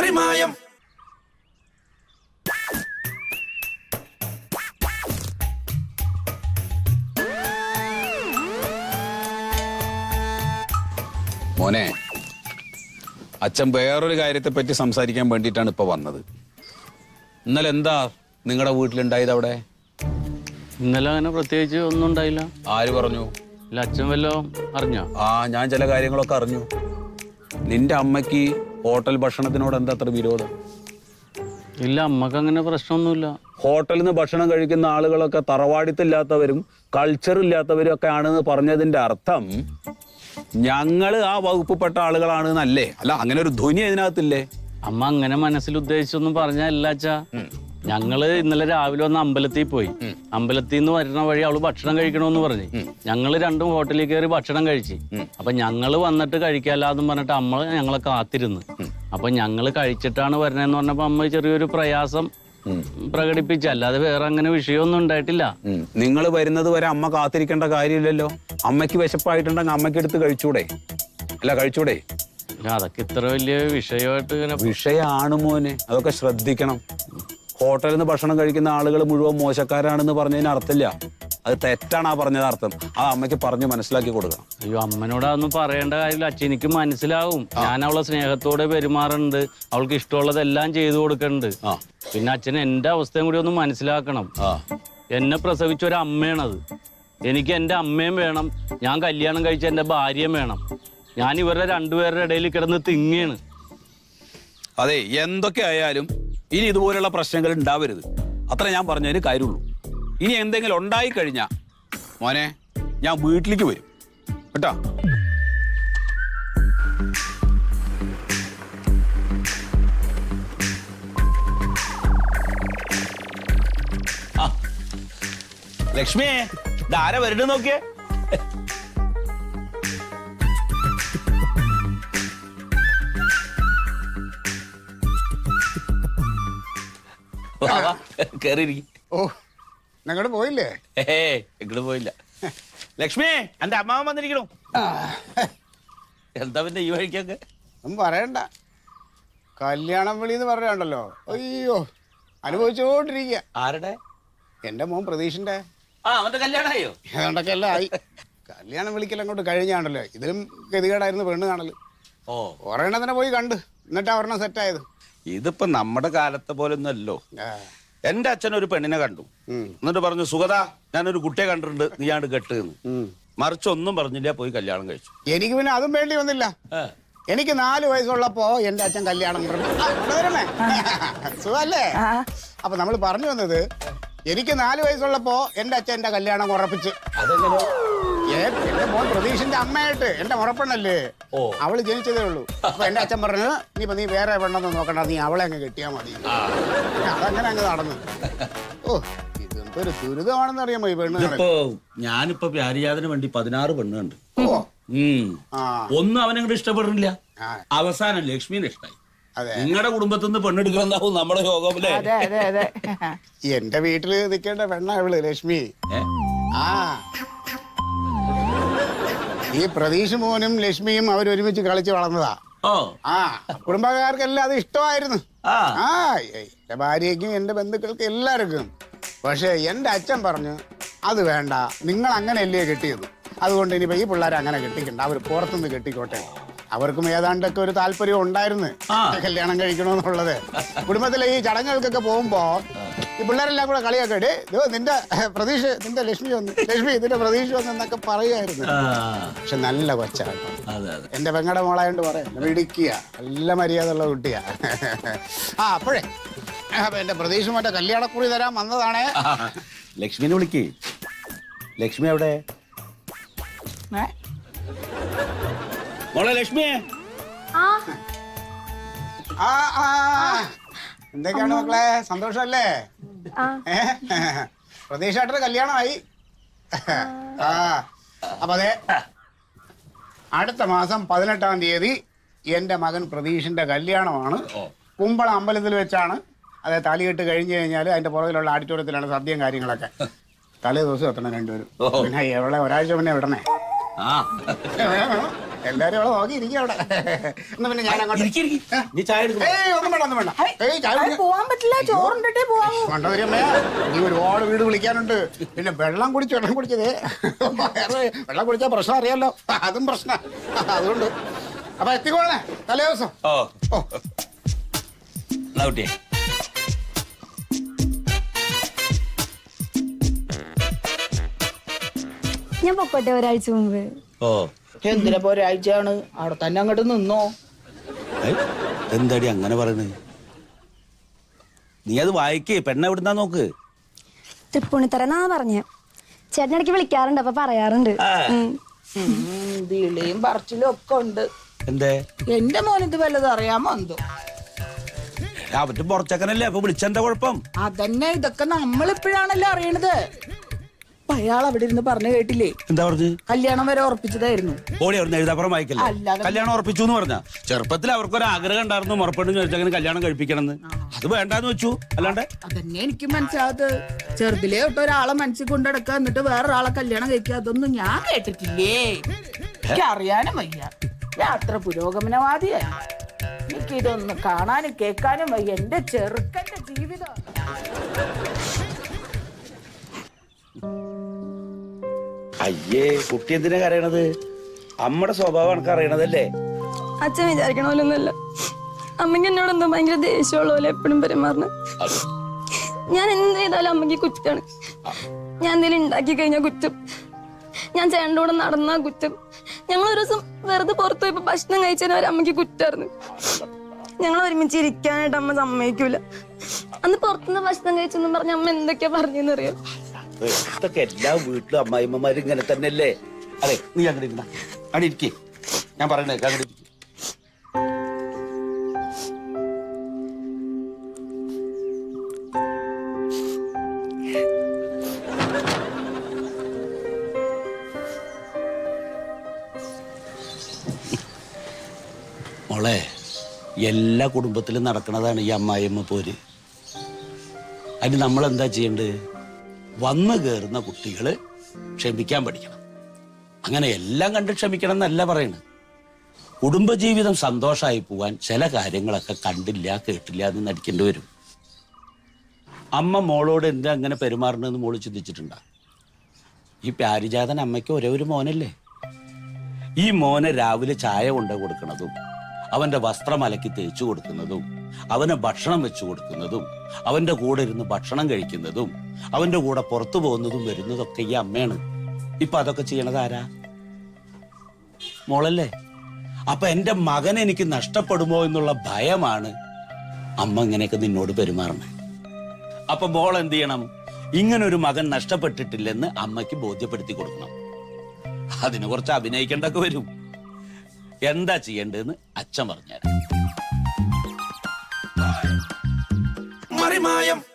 പാറിമായം. മോനെ അച്ഛൻ വേറൊരു കാര്യത്തെ പറ്റി സംസാരിക്കാൻ വേണ്ടിയിട്ടാണ് ഇപ്പൊ വന്നത്. ഇന്നലെ എന്താ നിങ്ങളുടെ വീട്ടിലുണ്ടായത് അവിടെ? ഇന്നലെ അങ്ങനെ പ്രത്യേകിച്ച് ഒന്നും ഉണ്ടായില്ല. ആര് പറഞ്ഞു? ഇല്ല അച്ഛൻ വല്ലോ അറിഞ്ഞോ? ആ ഞാൻ ചില കാര്യങ്ങളൊക്കെ അറിഞ്ഞു. നിന്റെ അമ്മയ്ക്ക് ഹോട്ടൽ ഭക്ഷണത്തിനോട് എന്താ അത്ര വിരോധം? ഇല്ല അമ്മയ്ക്ക് അങ്ങനെ പ്രശ്നമൊന്നുമില്ല. ഹോട്ടലിൽ നിന്ന് ഭക്ഷണം കഴിക്കുന്ന ആളുകളൊക്കെ തറവാടിത്തില്ലാത്തവരും കൾച്ചർ ഇല്ലാത്തവരും ഒക്കെ ആണെന്ന് പറഞ്ഞതിന്റെ അർത്ഥം ഞങ്ങൾ ആ വകുപ്പിൽപ്പെട്ട ആളുകളാണെന്നല്ലേ? അല്ല അങ്ങനെ ഒരു ധ്വനി അതിനകത്തില്ലേ? അമ്മ അങ്ങനെ മനസ്സിൽ ഉദ്ദേശിച്ചൊന്നും പറഞ്ഞല്ല അച്ഛാ. ഞങ്ങൾ ഇന്നലെ രാവിലെ ഒന്ന് അമ്പലത്തിൽ പോയി. അമ്പലത്തിൽ നിന്ന് വരുന്ന വഴി അവൾ ഭക്ഷണം കഴിക്കണമെന്ന് പറഞ്ഞു. ഞങ്ങൾ രണ്ടും ഹോട്ടലിൽ കയറി ഭക്ഷണം കഴിച്ചു. അപ്പൊ ഞങ്ങൾ വന്നിട്ട് കഴിക്കാല്ലാന്നും പറഞ്ഞിട്ട് അമ്മ ഞങ്ങളെ കാത്തിരുന്നു. അപ്പൊ ഞങ്ങൾ കഴിച്ചിട്ടാണ് വരണേന്ന് പറഞ്ഞപ്പോ അമ്മ ചെറിയൊരു പ്രയാസം പ്രകടിപ്പിച്ച. അല്ലാതെ വേറെ അങ്ങനെ വിഷയമൊന്നും ഉണ്ടായിട്ടില്ല. നിങ്ങൾ വരുന്നത് വരെ അമ്മ കാത്തിരിക്കേണ്ട കാര്യമില്ലല്ലോ. അമ്മയ്ക്ക് വിശപ്പായിട്ടുണ്ടെങ്കിൽ അമ്മയ്ക്ക് എടുത്ത് കഴിച്ചൂടെ? അല്ല കഴിച്ചൂടെ? അതൊക്കെ ഇത്ര വലിയ വിഷയമായിട്ട് ഇങ്ങനെ വിഷയമാണ് മോനെ. അതൊക്കെ ശ്രദ്ധിക്കണം. ഹോട്ടലിൽ നിന്ന് ഭക്ഷണം കഴിക്കുന്ന ആളുകൾ മുഴുവൻ മോശക്കാരാണെന്ന് പറഞ്ഞതിന് അർത്ഥമില്ല. അത് തെറ്റാണ് ആ പറഞ്ഞത് അർത്ഥം. ആ അമ്മയ്ക്ക് പറഞ്ഞു മനസ്സിലാക്കി കൊടുക്കണം. അയ്യോ അമ്മനോട് അതൊന്നും പറയേണ്ട കാര്യമില്ല. അച്ഛൻ എനിക്ക് മനസ്സിലാവും. ഞാൻ അവളെ സ്നേഹത്തോടെ പെരുമാറുന്നുണ്ട്. അവൾക്ക് ഇഷ്ടമുള്ളതെല്ലാം ചെയ്തു കൊടുക്കുന്നുണ്ട്. പിന്നെ അച്ഛൻ എന്റെ അവസ്ഥയും കൂടി ഒന്ന് മനസ്സിലാക്കണം. എന്നെ പ്രസവിച്ച ഒരു അമ്മയാണത്. എനിക്ക് എന്റെ അമ്മയും വേണം. ഞാൻ കല്യാണം കഴിച്ച എന്റെ ഭാര്യയും വേണം. ഞാൻ ഇവരുടെ രണ്ടുപേരുടെ ഇടയിൽ കിടന്ന് തിങ്ങിയാണ് അതെ എന്തൊക്കെ ആയാലും ഇനി ഇതുപോലെയുള്ള പ്രശ്നങ്ങൾ ഉണ്ടാവരുത്. അത്ര ഞാൻ പറഞ്ഞതിന് കാര്യമുള്ളൂ. ഇനി എന്തെങ്കിലും ഉണ്ടായി കഴിഞ്ഞാൽ മോനെ ഞാൻ വീട്ടിലേക്ക് വരും. കേട്ടോ. ലക്ഷ്മിയെ ഇതാരാ വരണ്ട് നോക്കിയേ? കയറിയിരിക്കും ഓ പോയില്ലേ? ഏ ഇങ്ങോട്ട് പോയില്ല. ലക്ഷ്മി എന്റെ അമ്മാവൻ വന്നിരിക്കണു. എന്താ പിന്നെ ഈ വഴിക്കൊക്കെ? ഒന്നും പറയണ്ട. കല്യാണം വിളി എന്ന് പറയാണ്ടല്ലോ അയ്യോ അനുഭവിച്ചോണ്ടിരിക്ക. ആരുടെ? എന്റെ മോൻ പ്രതീക്ഷിന്റെ ആ അവന്റെ കല്യാണമായോ ഏതാണ്ടൊക്കെ എല്ലാം ആയി. കല്യാണം വിളിക്കൽ അങ്ങോട്ട് കഴിഞ്ഞാണല്ലോ ഇതിലും ഗതികേടായിരുന്നു പെണ്ണ് കാണൽ. ഓ. ഒരെണ്ണത്തിനെ പോയി കണ്ട്. എന്നിട്ടാ ഒരെണ്ണം സെറ്റായത് ഇതിപ്പോ നമ്മുടെ കാലത്തെ പോലെ ഒന്നല്ലോ എന്റെ അച്ഛൻ ഒരു പെണ്ണിനെ കണ്ടു. എന്നിട്ട് പറഞ്ഞു സുഗത ഞാനൊരു കുട്ടിയെ കണ്ടിട്ടുണ്ട് നീ കെട്ട് എന്ന്. മറിച്ചൊന്നും മറിച്ച് ഒന്നും പറഞ്ഞില്ല പോയി കല്യാണം കഴിച്ചു. എനിക്ക് പിന്നെ അതും വേണ്ടി വന്നില്ല. എനിക്ക് നാല് വയസ്സുള്ളപ്പോ എന്റെ അച്ഛൻ കല്യാണം. സുഖല്ലേ? അപ്പൊ നമ്മൾ പറഞ്ഞു വന്നത് എനിക്ക് നാല് വയസ്സുള്ളപ്പോ എന്റെ അച്ഛൻ എന്റെ കല്യാണം ഉറപ്പിച്ച്. എന്റെ മോൻ പ്രതീഷിന്റെ അമ്മയായിട്ട്. എന്റെ മുറപ്പെണ്ണല്ലേ? ഓ. അവൾ ജനിച്ചതേ ഉള്ളൂ. അപ്പൊ എന്റെ അച്ഛൻ പറഞ്ഞു നീ നീ വേറെ പെണ്ണെന്ന് നോക്കണ്ട നീ അവളെ അങ്ങ് കെട്ടിയാ മതി. അതങ്ങനെ അങ്ങ് നടന്നു. ഓ ഇതെന്തൊരു ദുരിതമാണെന്ന് അറിയാമോ ഈ പെണ്ണ് ഇതിപ്പോ ഞാനിപ്പോ പ്യാരിയാതിന് വേണ്ടി പതിനാറ് പെണ്ണുണ്ട്. ഓ. ഉം. ആ. ഒന്നും അവനങ്ങോട്ട് ഇഷ്ടപ്പെടുന്നില്ല ആ, അവസാനം ലക്ഷ്മിനെ ഇഷ്ടായി. അതെ. നിങ്ങളുടെ കുടുംബത്തിൽ നിന്ന് പെണ്ണെടുക്കണമെന്നാവും നമ്മുടെ യോഗം അല്ലേ? അതെ അതെ അതെ. എന്റെ വീട്ടിൽ നിൽക്കേണ്ട പെണ്ണ അവൾ ലക്ഷ്മി. ഏ? ആ. ഈ പ്രതീഷ് മോനും ലക്ഷ്മിയും അവരൊരുമിച്ച് കളിച്ച് വളർന്നതാ. ഓ. ആ കുടുംബക്കാർക്കെല്ലാം അത് ഇഷ്ടമായിരുന്നു. ആ. ആ എന്റെ ഭാര്യയ്ക്കും എന്റെ ബന്ധുക്കൾക്കും എല്ലാവർക്കും. പക്ഷെ എന്റെ അച്ഛൻ പറഞ്ഞു അത് വേണ്ട നിങ്ങൾ അങ്ങനെയല്ലേ കെട്ടിയത്? അതുകൊണ്ട് ഇനിയിപ്പോ ഈ പിള്ളേരെ അങ്ങനെ കെട്ടിക്കണ്ട അവർ പുറത്തുനിന്ന് കെട്ടിക്കോട്ടെ. അവർക്കും ഏതാണ്ടൊക്കെ ഒരു താല്പര്യം ഉണ്ടായിരുന്നു കല്യാണം കഴിക്കണമെന്നുള്ളത് കുടുംബത്തിലെ ഈ ചടങ്ങുകൾക്കൊക്കെ പോകുമ്പോ ഈ പിള്ളേരെല്ലാം കൂടെ കളിയാക്കട്ടെ ഇതോ നിന്റെ പ്രതീക്ഷ നിന്റെ ലക്ഷ്മി വന്നു ലക്ഷ്മി ഇതിന്റെ പ്രതീക്ഷ വന്നു എന്നൊക്കെ പറയുമായിരുന്നു പക്ഷെ നല്ല കൊച്ചാണ് അതെ അതെ. എന്റെ പെങ്ങടെ മോളായോണ്ട് പറയാം ഇടിക്കുക നല്ല മര്യാദ ഉള്ള കുട്ടിയാ. ആ അപ്പോഴേ അപ്പൊ എന്റെ പ്രതീക്ഷ മറ്റേ കല്യാണക്കുറി തരാൻ വന്നതാണേ. ലക്ഷ്മിനെ വിളിക്കേ. ലക്ഷ്മി? മോളെ ലക്ഷ്മിയെ. ആ. ആ എന്തൊക്കെയാണ് മക്കളെ? സന്തോഷല്ലേ? ഏ പ്രതീക്ഷയായിട്ടൊരു കല്യാണമായി. ആ. അപ്പൊ അതെ. അടുത്ത മാസം പതിനെട്ടാം തീയതി എന്റെ മകൻ പ്രതീഷിന്റെ കല്യാണമാണ്. കുമ്പള അമ്പലത്തിൽ വെച്ചാണ്. അതെ താലികെട്ട് കഴിഞ്ഞു കഴിഞ്ഞാൽ അതിന്റെ പുറകിലുള്ള ആഡിറ്റോറിയത്തിലാണ് സദ്യയും കാര്യങ്ങളൊക്കെ. തലേ ദിവസം എത്തണം രണ്ടുപേരും. പിന്നെ എവിടെ ഒരാഴ്ച മുന്നേ വിടണേ. ആ. എല്ലാരും അവിടെ നോക്കി ഇരിക്കും അവിടെ. എന്നാ പിന്നെ ഞാൻ അങ്ങോട്ട് നീ ചായ ഏയ് ഒന്നും വേണ്ട ഒന്നും വേണ്ട. ഏയ് ചായ പോവാൻ പറ്റില്ല ചോറുണ്ടിട്ടേ പോവാമോ ഒരുപാട് വീട് വിളിക്കാനുണ്ട്. പിന്നെ വെള്ളം കുടിച്ച് വെള്ളം കുടിച്ചതേ. വേറെ വെള്ളം കുടിച്ചാൽ പ്രശ്നം അറിയാലോ. അതും പ്രശ്ന. അതുകൊണ്ട്. അപ്പൊ എത്തിക്കോളേ തലേ ദിവസം. ഓ. ഓ. എന്നാ കുട്ടിയെ? ഞാൻ പൊക്കോട്ടെ ഒരാഴ്ച മുമ്പ്. ഓ. എന്തിനാ ഒരാഴ്ചയാണ്? അവിടെ തന്നെ അങ്ങോട്ട് നിന്നോ? എന്താടി അങ്ങനെ പറയുന്നത് നീ അത് വായിക്കേ പെണ്ണ എവിടുന്നാ നോക്ക്? തൃപ്പൂണിത്തറ പറഞ്ഞ. പറഞ്ഞേ ചേട്ടനിടയ്ക്ക് വിളിക്കാറുണ്ട് അപ്പൊ പറയാറുണ്ട്. വിളിയും പറച്ചിലും ഒക്കെ ഉണ്ട്. എന്തേ? എന്റെ മോനിത് വല്ലതും അറിയാമോ എന്തോ അവറ്റ് പുറച്ചക്കനല്ലേ അപ്പൊ വിളിച്ചെന്താ കുഴപ്പം? അതന്നെ ഇതൊക്കെ നമ്മളിപ്പോഴാണല്ലോ അറിയണത്. അപ്പൊ അയാൾ അവിടെ ഇരുന്ന് പറഞ്ഞു കേട്ടില്ലേ? എന്താ പറഞ്ഞു? കല്യാണം വരെ ഉറപ്പിച്ചതായിരുന്നു. ഓടി അവിടുന്ന് എഴുതാപ്പുറം വായിക്കല്ലേ? അല്ലാതെ- കല്യാണം ഉറപ്പിച്ചു എന്ന് പറഞ്ഞ. ചെറുപ്പത്തിൽ അവർക്കൊരു ആഗ്രഹം ഉണ്ടായിരുന്നു മുറപ്പെട്ട് ചോദിച്ചങ്ങനെ കല്യാണം കഴിപ്പിക്കണം എന്ന് അത് വേണ്ടാന്ന് വെച്ചു. അല്ലാണ്ട്? അതന്നെ എനിക്ക് മനസ്സിലാകത്ത് ചെറുതിലേ തൊട്ട് ഒരാളെ മനസ്സിൽ കൊണ്ടെടുക്കുക എന്നിട്ട് വേറൊരാളെ കല്യാണം കഴിക്കുക അതൊന്നും ഞാൻ കേട്ടിട്ടില്ലേ? എനിക്ക് അറിയാനും വയ്യ. ഞാൻ അത്ര പുരോഗമനവാദിയാണ് എനിക്കിതൊന്ന് കാണാനും കേൾക്കാനും വയ്യ. എന്റെ ചെറുക്കന്റെ ജീവിതം. അയ്യേ കുട്ടി എന്തിനാ കരയണത്? അമ്മയുടെ സ്വഭാവം എനിക്ക് അറിയണതല്ലേ അച്ഛൻ വിചാരിക്കണ പോലൊന്നുമല്ല അമ്മയ്ക്ക് എന്നോട് എന്തോ ഭയങ്കര ദേഷ്യമുള്ള പോലെ എപ്പോഴും പെരുമാറുന്നു. ഞാൻ എന്ത് ചെയ്താലും അമ്മയ്ക്ക് കുറ്റാണ്. ഞാൻ എന്തെങ്കിലും ഉണ്ടാക്കി കഴിഞ്ഞാൽ കുറ്റം. ഞാൻ ചേട്ടന്റെ കൂടെ നടന്ന കുറ്റം. ഞങ്ങൾ ഒരു ദിവസം വെറുതെ പുറത്തു പോയപ്പോ ഭക്ഷണം കഴിച്ചതിന് വരെ അമ്മയ്ക്ക് കുറ്റായിരുന്നു. ഞങ്ങൾ ഒരുമിച്ച് ഇരിക്കാനായിട്ട് അമ്മ സമ്മതിക്കൂല. അന്ന് പുറത്തുനിന്ന് ഭക്ഷണം കഴിച്ചെന്ന് പറഞ്ഞ അമ്മ എന്തൊക്കെയാ പറഞ്ഞെന്നറിയോ? ഇതൊക്കെ എല്ലാ വീട്ടിലും അമ്മായിമ്മമാരും ഇങ്ങനെ തന്നെയല്ലേ? അതെ നീ അങ്ങനെ ഇരുന്ന. അവിടെ ഇരിക്കേ. ഞാൻ പറയണേ അങ്ങനെ. മോളെ എല്ലാ കുടുംബത്തിലും നടക്കുന്നതാണ് ഈ അമ്മായിയമ്മ പോര്. അതിന് നമ്മൾ എന്താ ചെയ്യേണ്ടത്? വന്നു കയറുന്ന കുട്ടികൾ ക്ഷമിക്കാൻ പഠിക്കണം. അങ്ങനെ എല്ലാം കണ്ട് ക്ഷമിക്കണം എന്നല്ല പറയുന്നത് കുടുംബജീവിതം സന്തോഷമായി പോവാൻ ചില കാര്യങ്ങളൊക്കെ കണ്ടില്ല കേട്ടില്ല എന്ന് നടിക്കേണ്ടി വരും. അമ്മ മോളോട് എന്താ അങ്ങനെ പെരുമാറണമെന്ന് മോൾ ചിന്തിച്ചിട്ടുണ്ടോ? ഈ പാരിജാതൻ അമ്മയ്ക്ക് ഒരേ ഒരു മോനല്ലേ? ഈ മോനെ രാവിലെ ചായ കൊണ്ടു കൊടുക്കുന്നതും അവന്റെ വസ്ത്രം അലക്കി തേച്ചു കൊടുക്കുന്നതും അവന് ഭക്ഷണം വെച്ചു കൊടുക്കുന്നതും അവന്റെ കൂടെ ഇരുന്ന് ഭക്ഷണം കഴിക്കുന്നതും അവന്റെ കൂടെ പുറത്തു പോകുന്നതും വരുന്നതൊക്കെ ഈ അമ്മയാണ്. ഇപ്പൊ അതൊക്കെ ചെയ്യണത് ആരാ? മോളല്ലേ? അപ്പൊ എന്റെ മകൻ എനിക്ക് നഷ്ടപ്പെടുമോ എന്നുള്ള ഭയമാണ് അമ്മ ഇങ്ങനെയൊക്കെ നിന്നോട് പെരുമാറണേ അപ്പൊ മോൾ എന്ത് ചെയ്യണം? ഇങ്ങനൊരു മകൻ നഷ്ടപ്പെട്ടിട്ടില്ലെന്ന് അമ്മയ്ക്ക് ബോധ്യപ്പെടുത്തി കൊടുക്കണം. അതിനെ കുറച്ച് അഭിനയിക്കേണ്ടൊക്കെ വരും. എന്താ ചെയ്യേണ്ടതെന്ന് അച്ഛൻ പറഞ്ഞുതരാം. മറിമായം.